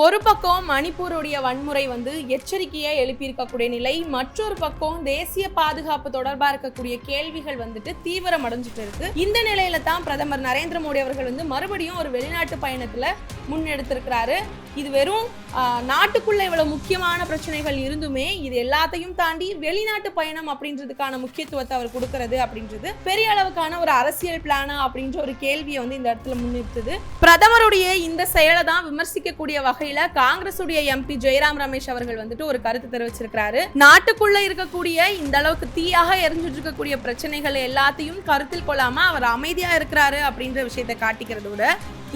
ஒரு பக்கம் மணிப்பூருடைய வன்முறை வந்து எச்சரிக்கையை எழுப்பியிருக்கக்கூடிய நிலை மற்றொரு பக்கம் தேசிய பாதுகாப்பு தொடர்பா இருக்கக்கூடிய கேள்விகள் வந்துட்டு தீவிரம் அடைஞ்சிட்டு இருக்கு. இந்த நிலையில தான் பிரதமர் நரேந்திர மோடி அவர்கள் வந்து மறுபடியும் ஒரு வெளிநாட்டு பயணத்துல முன்னெடுத்திருக்கிறாரு. இது வெறும் நாட்டுக்குள்ள இவ்வளவு முக்கியமான பிரச்சனைகள் இருந்துமே இது எல்லாத்தையும் தாண்டி வெளிநாட்டு பயணம் அப்படின்றதுக்கான முக்கியத்துவத்தை அவர் கொடுக்கறது அப்படின்றது பெரிய அளவுக்கான ஒரு அரசியல் பிளானா அப்படின்ற ஒரு கேள்வியை வந்து இந்த இடத்துல முன்னிறுத்துது. பிரதமருடைய இந்த செயலை தான் விமர்சிக்கக்கூடிய வகை வகையில காங்கிரசுடைய எம்பி ஜெயராம் ரமேஷ் அவர்கள் வந்துட்டு ஒரு கருத்து தெரிவிச்சிருக்கிறாரு. நாட்டுக்குள்ள இருக்கக்கூடிய இந்த அளவுக்கு தீயாக எரிஞ்சிட்டு இருக்கக்கூடிய பிரச்சனைகள் எல்லாத்தையும் கருத்தில் கொள்ளாம அவர் அமைதியா இருக்கிறாரு அப்படின்ற விஷயத்தை காட்டிக்கிறத விட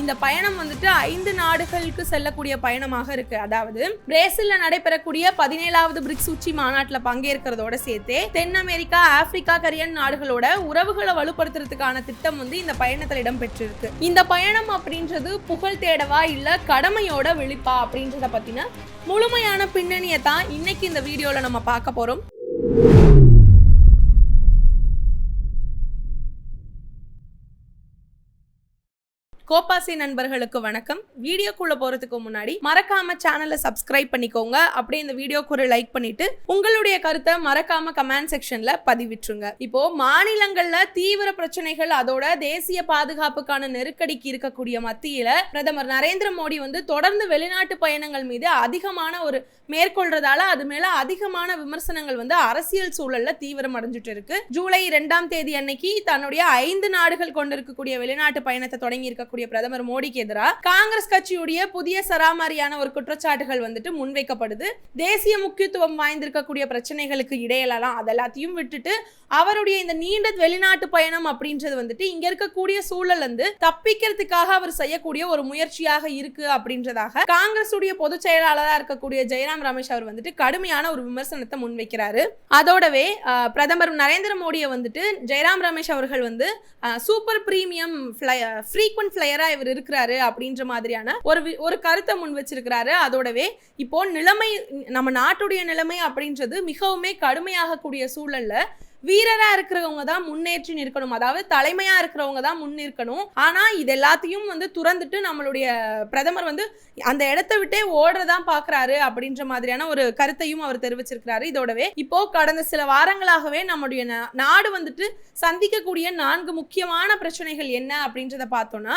இந்த பயணம் வந்துட்டு ஐந்து நாடுகளுக்கு செல்லக்கூடிய பயணமாக இருக்கு. அதாவது பிரேசில்ல நடைபெறக்கூடிய பதினேழாவது பிரிக்ஸ் உச்சி மாநாட்டில் பங்கேற்கிறதோட சேர்த்தே தென் அமெரிக்கா ஆப்பிரிக்கா கரியன் நாடுகளோட உறவுகளை வலுப்படுத்துறதுக்கான திட்டம் வந்து இந்த பயணத்தில் இடம்பெற்றிருக்கு இந்த பயணம் அப்படின்றது புகழ் தேடவா இல்ல கடமையோட வெளிப்பா அப்படின்றத பத்தின முழுமையான பின்னணியை தான் இன்னைக்கு இந்த வீடியோல நம்ம பார்க்க போறோம். கோபாசி நண்பர்களுக்கு வணக்கம். வீடியோக்குள்ள போறதுக்கு முன்னாடி மறக்காம சேனலை சப்ஸ்கிரைப் பண்ணிக்கோங்க. அப்படியே இந்த வீடியோக்கு ஒரு லைக் பண்ணிட்டு உங்களுடைய கருத்தை மறக்காம கமெண்ட் செக்ஷன்ல பதிவிட்டுருங்க. இப்போ மாநிலங்கள்ல தீவிர பிரச்சனைகள் அதோட தேசிய பாதுகாப்புக்கான நெருக்கடிக்கு இருக்கக்கூடிய மத்தியில பிரதமர் நரேந்திர மோடி வந்து தொடர்ந்து வெளிநாட்டு பயணங்கள் மீது அதிகமான ஒரு மேற்கொள்றதால அது மேல அதிகமான விமர்சனங்கள் வந்து அரசியல் சூழல்ல தீவிரம் அடைஞ்சிட்டு இருக்கு. ஜூலை இரண்டாம் தேதி அன்னைக்கு தன்னுடைய ஐந்து நாடுகள் கொண்டிருக்கக்கூடிய வெளிநாட்டு பயணத்தை தொடங்கி இருக்கக்கூடிய பிரதமர் மோடிக்கு எதிராக காங்கிரஸ் கட்சியுடைய புதிய சராமாரியான ஒரு குற்றச்சாட்டுகள் வந்துட்டு முன்வைக்கப்படுது. தேசிய முக்கியத்துவம் வாய்ந்திருக்கக்கூடிய பிரச்சனைகளுக்கு இடையிலலாம் அதெல்லாத்தையும் விட்டுட்டு அவருடைய இந்த நீண்ட வெளிநாட்டு பயணம் அப்படின்றது வந்துட்டு இங்க இருக்கக்கூடிய சூழல் வந்து தப்பிக்கிறதுக்காக அவர் செய்யக்கூடிய ஒரு முயற்சியாக இருக்கு அப்படின்றதாக காங்கிரஸ் உடைய பொதுச் செயலாளராக இருக்கக்கூடிய ஜெயராம் ரமேஷ் அவர் வந்துட்டு கடுமையான ஒரு விமர்சனத்தை முன்வைக்கிறாரு. அதோடவே பிரதமர் நரேந்திர மோடியை வந்துட்டு ஜெயராம் ரமேஷ் அவர்கள் வந்து சூப்பர் பிரீமியம் ஃப்ரீக்வெண்ட் ஃபிளையரா இவர் இருக்கிறாரு அப்படின்ற மாதிரியான ஒரு ஒரு கருத்தை முன் வச்சிருக்கிறாரு. அதோடவே இப்போ நிலைமை நம்ம நாட்டுடைய நிலைமை அப்படின்றது மிகவுமே கடுமையாகக்கூடிய சூழல்ல வீரரா இருக்கிறவங்க தான் முன்னேற்றி நிற்கணும். அதாவது தலைமையா இருக்கிறவங்க தான் முன்னிற்கணும் ஆனா இது எல்லாத்தையும் வந்து துறந்துட்டு நம்மளுடைய பிரதமர் வந்து அந்த இடத்த விட்டே ஓடுறதான் பாக்குறாரு அப்படின்ற மாதிரியான ஒரு கருத்தையும் அவர் தெரிவிச்சிருக்கிறாரு. இதோடவே இப்போ கடந்த சில வாரங்களாகவே நம்முடைய நா- நாடு வந்துட்டு சந்திக்கக்கூடிய நான்கு முக்கியமான பிரச்சனைகள் என்ன அப்படின்றத பார்த்தோம்னா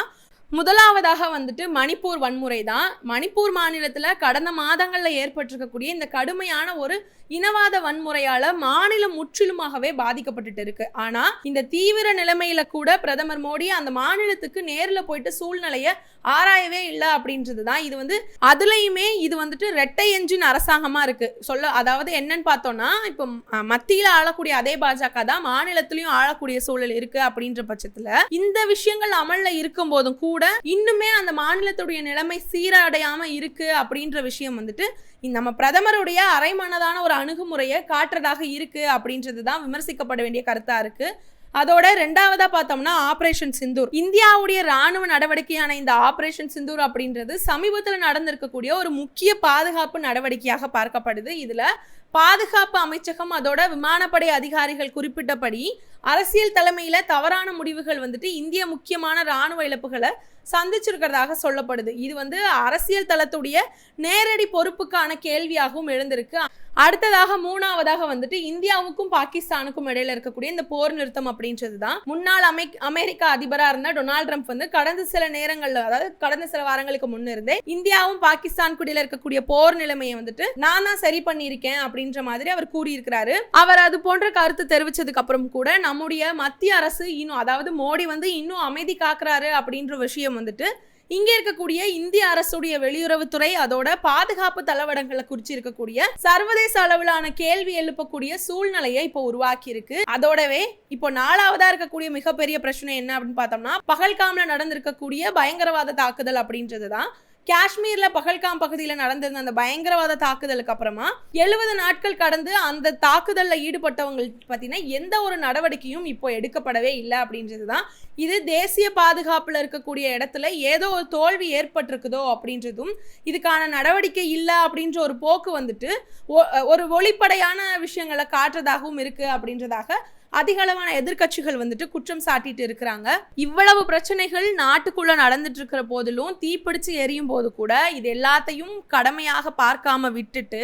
முதலாவதாக வந்துட்டு மணிப்பூர் வன்முறை தான் மணிப்பூர் மாநிலத்தில் கடந்த மாதங்களில் ஏற்பட்டிருக்கக்கூடிய இந்த கடுமையான ஒரு இனவாத வன்முறையால் மாநிலம் முற்றிலுமாகவே பாதிக்கப்பட்டுட்டு இருக்கு ஆனால் இந்த தீவிர நிலைமையில கூட பிரதமர் மோடி அந்த மாநிலத்துக்கு நேரில் போயிட்டு சூழ்நிலையை ஆராயவே இல்லை அப்படின்றது தான் இது வந்து அதுலேயுமே இது வந்துட்டு ரெட்டை என்ஜின் அரசாங்கமாக இருக்கு. சொல்ல அதாவது என்னன்னு பார்த்தோம்னா இப்போ மத்தியில் ஆளக்கூடிய அதே பாஜக தான் மாநிலத்திலையும் ஆளக்கூடிய சூழல் இருக்கு அப்படின்ற பட்சத்தில் இந்த விஷயங்கள் அமலில் இருக்கும் போதும் கூட இன்னுமே அந்த மாநிலத்துடைய நிலைமை சீரடையாம இருக்கு அப்படின்ற விஷயம் வந்துட்டு நம்ம பிரதமருடைய அரைமனதான ஒரு அணுகுமுறையை காட்டுறதாக இருக்கு அப்படின்றது தான் விமர்சிக்கப்பட வேண்டிய கருத்தா இருக்கு. அதோட ரெண்டாவதா பார்த்தோம்னா ஆபரேஷன் சிந்தூர். இந்தியாவுடைய ராணுவ நடவடிக்கையான இந்த ஆபரேஷன் சிந்தூர் அப்படின்றது சமீபத்தில் நடந்திருக்கக்கூடிய ஒரு முக்கிய பாதுகாப்பு நடவடிக்கையாக பார்க்கப்படுது. இதுல பாதுகாப்பு அமைச்சகம் அதோட விமானப்படை அதிகாரிகள் குறிப்பிட்டபடி அரசியல் தலைமையில் தவறான முடிவுகள் வந்துட்டு இந்திய முக்கியமான ராணுவ இழப்புகளை சந்திச்சிருக்கிறதாக சொல்லப்படுது. இது வந்து அரசியல் தளத்துடைய நேரடி பொறுப்புக்கான கேள்வியாகவும் எழுந்திருக்கு. அடுத்ததாக மூணாவதாக வந்துட்டு இந்தியாவுக்கும் பாகிஸ்தானுக்கும் இடையில இருக்கக்கூடிய இந்த போர் நிறுத்தம் அப்படின்றது தான் முன்னாள் அமெ அமெரிக்க அதிபராக இருந்த டொனால்ட் ட்ரம்ப் வந்து கடந்த சில நேரங்கள்ல அதாவது கடந்த சில வாரங்களுக்கு முன்னிருந்தே இந்தியாவும் பாகிஸ்தான் இடையில இருக்கக்கூடிய போர் நிலைமையை வந்துட்டு நான் தான் சரி பண்ணியிருக்கேன் அப்படின்ற மாதிரி அவர் கூறியிருக்கிறாரு. அவர் அது போன்ற கருத்து தெரிவிச்சதுக்கு அப்புறம் கூட நம்முடைய மத்திய அரசு இன்னும் அதாவது மோடி வந்து இன்னும் அமைதி காக்குறாரு அப்படின்ற விஷயம் வந்துட்டு இங்கே இருக்கக்கூடிய இந்திய அரசுடைய வெளியுறவுத்துறை அதோட பாதுகாப்பு தளவடங்களை குறிச்சு இருக்கக்கூடிய சர்வதேச அளவிலான கேள்வி எழுப்பக்கூடிய சூழ்நிலையை இப்போ உருவாக்கி இருக்கு அதோடவே இப்போ நாலாவதா இருக்கக்கூடிய மிகப்பெரிய பிரச்சனை என்ன அப்படின்னு பார்த்தோம்னா பகல்காம்ல நடந்திருக்கக்கூடிய பயங்கரவாத தாக்குதல் அப்படின்றது தான் காஷ்மீர்ல பகல்காம் பகுதியில் நடந்திருந்த அந்த பயங்கரவாத தாக்குதலுக்கு அப்புறமா எழுபது நாட்கள் கடந்து அந்த தாக்குதலில் ஈடுபட்டவங்க பார்த்தீங்கன்னா எந்த ஒரு நடவடிக்கையும் இப்போ எடுக்கப்படவே இல்லை அப்படின்றது தான் இது தேசிய பாதுகாப்பில் இருக்கக்கூடிய இடத்துல ஏதோ ஒரு தோல்வி ஏற்பட்டிருக்குதோ அப்படின்றதும் இதுக்கான நடவடிக்கை இல்லை அப்படின்ற ஒரு போக்கு வந்துட்டு ஒ- ஒரு ஒளிப்படையான விஷயங்களை காட்டுறதாகவும் இருக்குது அப்படின்றதாக அதிகளவான எதிர்க்கட்சிகள் வந்துட்டு குற்றம் சாட்டிட்டு இருக்கிறாங்க. இவ்வளவு பிரச்சனைகள் நாட்டுக்குள்ள நடந்துட்டு இருக்கிற போதிலும் தீப்பிடிச்சு எரியும் போது கூட இது எல்லாத்தையும் கடமையாக பார்க்காம விட்டுட்டு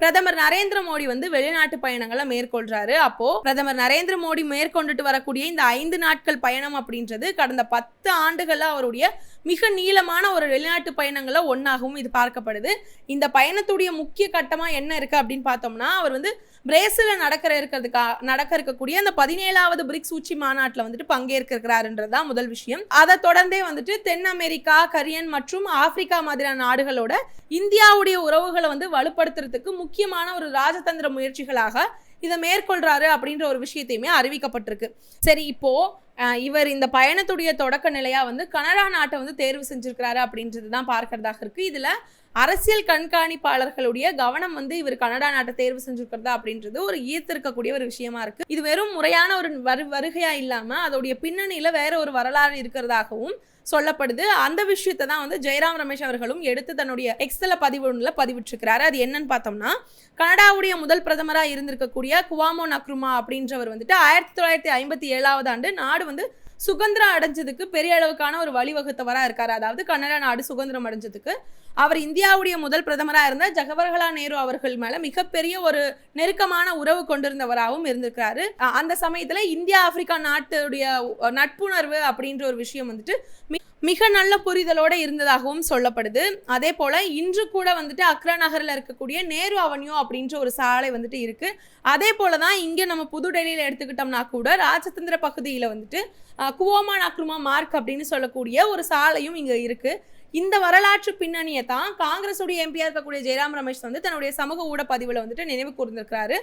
பிரதமர் நரேந்திர மோடி வந்து வெளிநாட்டு பயணங்களை மேற்கொள்றாரு. அப்போ பிரதமர் நரேந்திர மோடி மேற்கொண்டுட்டு வரக்கூடிய இந்த ஐந்து நாட்கள் பயணம் அப்படின்றது கடந்த பத்து ஆண்டுகள்ல அவருடைய மிக நீளமான ஒரு வெளிநாட்டு பயணங்களை ஒன்றாகவும் இது பார்க்கப்படுது. இந்த பயணத்துடைய முக்கிய கட்டமா என்ன இருக்கு அப்படின்னு பார்த்தோம்னா அவர் வந்து பிரேசில் நடக்கிற இருக்கிறதுக்கா நடக்க இருக்கக்கூடிய அந்த பதினேழாவது பிரிக்ஸ் உச்சி மாநாட்டில் வந்துட்டு பங்கேற்கிறாருன்றது தான் முதல் விஷயம். அதை தொடர்ந்தே வந்துட்டு தென் அமெரிக்கா கரியன் மற்றும் ஆப்பிரிக்கா மாதிரியான நாடுகளோட இந்தியாவுடைய உறவுகளை வந்து வலுப்படுத்துறதுக்கு முக்கியமான ஒரு ராஜதந்திர முயற்சிகளாக இதை மேற்கொள்றாரு அப்படின்ற ஒரு விஷயத்தையுமே அறிவிக்கப்பட்டிருக்கு. சரி இப்போ இவர் இந்த பயணத்துடைய தொடக்க நிலையா வந்து கனடா நாட்டை வந்து தேர்வு செஞ்சிருக்கிறாரு அப்படின்றது தான் பார்க்கறதாக இருக்கு. இதுல அரசியல் கண்காணிப்பாளர்களுடைய கவனம் வந்து இவர் கனடா நாட்டை தேர்வு செஞ்சிருக்கிறதா அப்படின்றது ஒரு ஈர்த்திருக்கக்கூடிய ஒரு விஷயமா இருக்கு. இது வெறும் முறையான ஒரு வரு வருகையா இல்லாம அதோடைய பின்னணியில வேற ஒரு வரலாறு இருக்கிறதாகவும் சொல்லப்படுது. அந்த விஷயத்தை தான் வந்து ஜெயராம் ரமேஷ் அவர்களும் எடுத்து தன்னுடைய எக்ஸல பதிவு ஒன்றுல பதிவிட்டிருக்கிறாரு. அது என்னன்னு பார்த்தோம்னா கனடாவுடைய முதல் பிரதமராக இருந்திருக்கக்கூடிய குவாமோ நக்ருமா அப்படின்றவர் வந்துட்டு ஆயிரத்தி தொள்ளாயிரத்தி ஐம்பத்தி ஏழாவது ஆண்டு நாடு வந்து சுதந்திரம் அடைஞ்சதுக்கு பெரிய அளவுக்கான ஒரு வழிவகுத்தவராக இருக்காரு. அதாவது கனடா நாடு சுதந்திரம் அடைஞ்சதுக்கு அவர் இந்தியாவுடைய முதல் பிரதமராக இருந்த ஜவஹர்லால் நேரு அவர்கள் மேல மிகப்பெரிய ஒரு நெருக்கமான உறவு கொண்டிருந்தவராகவும் இருந்திருக்கிறாரு. அந்த சமயத்துல இந்தியா ஆப்பிரிக்கா நாட்டுடைய நட்புணர்வு அப்படின்ற ஒரு விஷயம் வந்துட்டு மி- மிக நல்ல புரிதலோட இருந்ததாகவும் சொல்லப்படுது. அதே போல இன்று கூட வந்துட்டு அக்ரா நகரில் இருக்கக்கூடிய நேரு அவன்யூ அப்படின்ற ஒரு சாலை வந்துட்டு இருக்கு. அதே போல தான் இங்கே நம்ம புது டெல்லியில் எடுத்துக்கிட்டோம்னா கூட ராஜதந்திர பகுதியில் வந்துட்டு குவோமா நாக்ருமா மார்க் அப்படின்னு சொல்லக்கூடிய ஒரு சாலையும் இங்கே இருக்கு. இந்த வரலாற்று பின்னணியை தான் காங்கிரஸுடைய எம்பியா இருக்கக்கூடிய ஜெயராம் ரமேஷ் வந்து தன்னுடைய சமூக ஊட பதிவில் வந்துட்டு நினைவு கூர்ந்திருக்கிறாரு.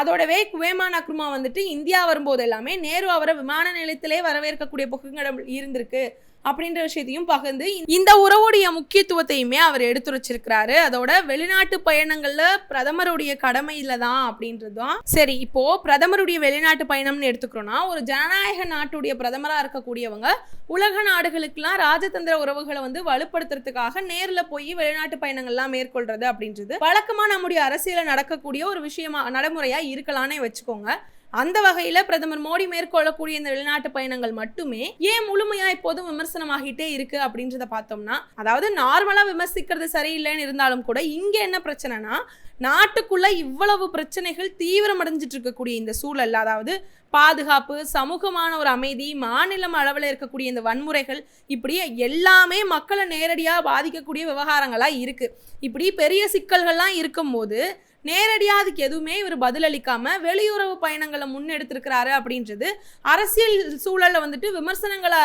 அதோடவே குவேமா நக்ருமா வந்துட்டு இந்தியா வரும்போது எல்லாமே நேரு அவரை விமான நிலையத்திலே வரவேற்கக்கூடிய புகங்கடம் இருந்திருக்கு. அப்படின்ற விஷயத்தையும் பகிர்ந்து இந்த உறவுடைய முக்கியத்துவத்தையுமே அவர் எடுத்துரைச்சிருக்கிறாரு. அதோட வெளிநாட்டு பயணங்கள்ல பிரதமருடைய கடமையில தான் அப்படின்றது தான் சரி இப்போ பிரதமருடைய வெளிநாட்டு பயணம்னு எடுத்துக்கிறோம்னா ஒரு ஜனநாயக நாட்டுடைய பிரதமரா இருக்கக்கூடியவங்க உலக நாடுகளுக்கெல்லாம் ராஜதந்திர உறவுகளை வந்து வலுப்படுத்துறதுக்காக நேர்ல போய் வெளிநாட்டு பயணங்கள்லாம் மேற்கொள்றது அப்படின்றது வழக்கமா நம்முடைய அரசியல நடக்கக்கூடிய ஒரு விஷயமா நடைமுறையா இருக்கலாம்னே வச்சுக்கோங்க. அந்த வகையில் பிரதமர் மோடி மேற்கொள்ளக்கூடிய இந்த வெளிநாட்டு பயணங்கள் மட்டுமே ஏன் முழுமையாக இப்போதும் விமர்சனமாகிட்டே இருக்கு அப்படின்றத பார்த்தோம்னா அதாவது நார்மலாக விமர்சிக்கிறது சரியில்லைன்னு இருந்தாலும் கூட இங்கே என்ன பிரச்சனைனா நாட்டுக்குள்ள இவ்வளவு பிரச்சனைகள் தீவிரமடைஞ்சிட்டு இருக்கக்கூடிய இந்த சூழல் அதாவது பாதுகாப்பு சமூகமான ஒரு அமைதி மாநிலம் அளவில் இருக்கக்கூடிய இந்த வன்முறைகள் இப்படி எல்லாமே மக்களை நேரடியாக பாதிக்கக்கூடிய விவகாரங்களாக இருக்குது இப்படி பெரிய சிக்கல்கள்லாம் இருக்கும்போது நேரடியாக அதுக்கு எதுவுமே இவர் பதிலளிக்காம வெளியுறவு பயணங்களை முன்னெடுத்திருக்கிறாரு அப்படின்றது அரசியல் சூழல்ல வந்துட்டு விமர்சனங்களை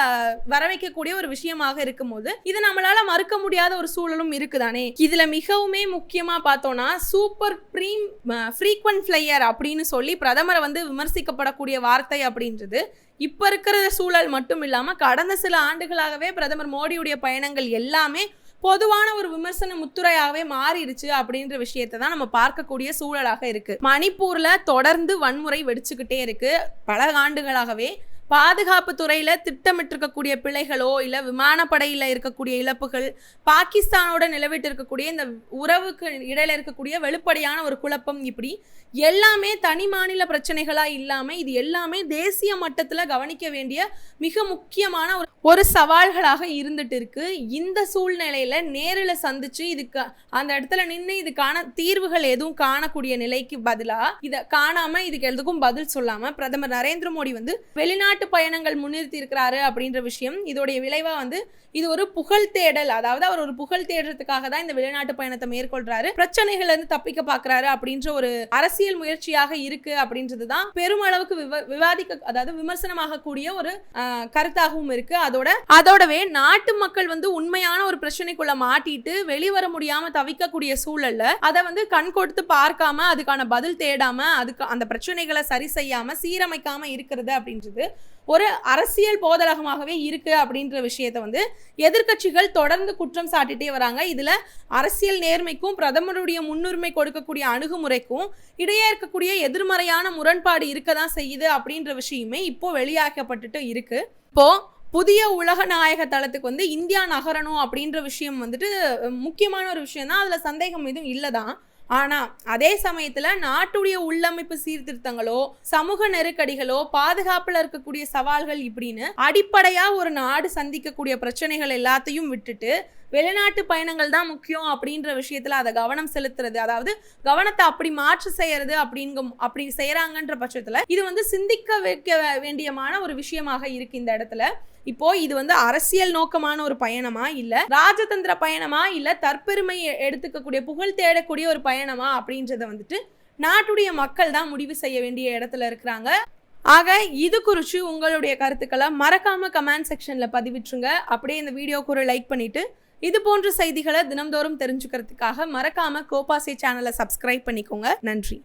வர வைக்கக்கூடிய ஒரு விஷயமாக இருக்கும்போது இது நம்மளால மறுக்க முடியாத ஒரு சூழலும் இருக்குதானே? இதுல மிகவுமே முக்கியமா பார்த்தோம்னா சூப்பர் ப்ரீம் ஃப்ரீக்வன்ட் ஃபிளையர் அப்படின்னு சொல்லி பிரதமரை வந்து விமர்சிக்கப்படக்கூடிய வார்த்தை அப்படின்றது இப்போ இருக்கிற சூழல் மட்டும் இல்லாமல் கடந்த சில ஆண்டுகளாகவே பிரதமர் மோடியுடைய பயணங்கள் எல்லாமே பொதுவான ஒரு விமர்சன முத்துரையாகவே மாறிடுச்சு அப்படின்ற விஷயத்தை தான் நம்ம பார்க்கக்கூடிய சூழலாக இருக்கு. மணிப்பூர்ல தொடர்ந்து வன்முறை வெடிச்சுக்கிட்டே இருக்கு. பல ஆண்டுகளாகவே பாதுகாப்பு துறையில திட்டமிட்டிருக்கக்கூடிய பிழைகளோ இல்ல விமானப்படையில இருக்கக்கூடிய இழப்புகள் பாகிஸ்தானோட நிலவிட்டு இருக்கக்கூடிய இந்த உறவுக்கு இடையில இருக்கக்கூடிய வெளிப்படையான ஒரு குழப்பம் இப்படி எல்லாமே தனி மாநில பிரச்சனைகளா இல்லாம இது எல்லாமே தேசிய மட்டத்துல கவனிக்க வேண்டிய மிக முக்கியமான ஒரு ஒரு சவால்களாக இருந்துட்டு இருக்கு. இந்த சூழ்நிலையில நேரில் சந்திச்சு இதுக்கு அந்த இடத்துல நின்று இதுக்கான தீர்வுகள் எதுவும் காணக்கூடிய நிலைக்கு பதிலா இதை காணாமல் இதுக்கு எதுக்கும் பதில் சொல்லாமல் பிரதமர் நரேந்திர மோடி வந்து வெளிநாட்டு பயணங்கள் முன்னிறுத்தி இருக்கிறாரு அப்படின்ற விஷயம் இதோடைய விளைவா வந்து இது ஒரு புகழ் தேடல். அதாவது அவர் ஒரு புகழ் தேடுறதுக்காக தான் இந்த வெளிநாட்டு பயணத்தை மேற்கொள்றாரு. பிரச்சனைகள் இருந்து தப்பிக்க பாக்குறாரு அப்படின்ற ஒரு அரசியல் முயற்சியாக இருக்கு அப்படின்றது தான் பெருமளவுக்கு விவ விவாதிக்க அதாவது விமர்சனமாக கூடிய ஒரு கருத்தாகவும் இருக்கு. அதோட அதோடவே நாட்டு மக்கள் வந்து உண்மையான ஒரு பிரச்சனைக்குள்ள மாட்டிட்டு வெளிவர முடியாம தவிக்கக்கூடிய சூழல்ல அதை வந்து கண் கொடுத்து பார்க்காம அதுக்கான பதில் தேடாம அதுக்கு அந்த பிரச்சனைகளை சரி செய்யாம சீரமைக்காம இருக்கிறது அப்படின்றது ஒரு அரசியல் போதலகமாகவே இருக்கு அப்படின்ற விஷயத்தை வந்து எதிர்க்கட்சிகள் தொடர்ந்து குற்றம் சாட்டிட்டே வராங்க. இதில் அரசியல் நேர்மைக்கும் பிரதமருடைய முன்னுரிமை கொடுக்கக்கூடிய அணுகுமுறைக்கும் இடையே இருக்கக்கூடிய எதிர்மறையான முரண்பாடு இருக்க தான் செய்யுது அப்படின்ற விஷயமே இப்போ வெளியாக்கப்பட்டுட்டு இருக்கு. இப்போ புதிய உலக நாயக தளத்துக்கு வந்து இந்தியா நகரணும் அப்படின்ற விஷயம் வந்துட்டு முக்கியமான ஒரு விஷயம் தான் அதில் சந்தேகம் எதுவும் இல்லை தான் ஆனா அதே சமயத்தில் நாட்டுடைய உள்ளமைப்பு சீர்திருத்தங்களோ சமூக நெருக்கடிகளோ பாதுகாப்பில் இருக்கக்கூடிய சவால்கள் இப்படின்னு அடிப்படையாக ஒரு நாடு சந்திக்கக்கூடிய பிரச்சனைகள் எல்லாத்தையும் விட்டுட்டு வெளிநாட்டு பயணங்கள் தான் முக்கியம் அப்படின்ற விஷயத்தில் அதை கவனம் செலுத்துறது. அதாவது கவனத்தை அப்படி மாற்று செய்யறது அப்படிங்க அப்படி செய்கிறாங்கன்ற பட்சத்தில் இது வந்து சிந்திக்க வைக்க வேண்டியமான ஒரு விஷயமாக இருக்கு இந்த இடத்துல. இப்போ இது வந்து அரசியல் நோக்கமான ஒரு பயணமா இல்ல ராஜதந்திர பயணமா இல்ல தற்பெருமை எடுத்துக்கக்கூடிய புகழ் தேடக்கூடிய ஒரு பயணமா அப்படின்றத வந்துட்டு நாட்டுடைய மக்கள் தான் முடிவு செய்ய வேண்டிய இடத்துல இருக்கிறாங்க. ஆக இது குறித்து உங்களுடைய கருத்துக்களை மறக்காம கமெண்ட் செக்ஷன்ல பதிவிட்டுருங்க. அப்படியே இந்த வீடியோக்கு ஒரு லைக் பண்ணிட்டு இது போன்ற செய்திகளை தினம்தோறும் தெரிஞ்சுக்கிறதுக்காக மறக்காம கோபாசே சேனலை சப்ஸ்கிரைப் பண்ணிக்கோங்க. நன்றி.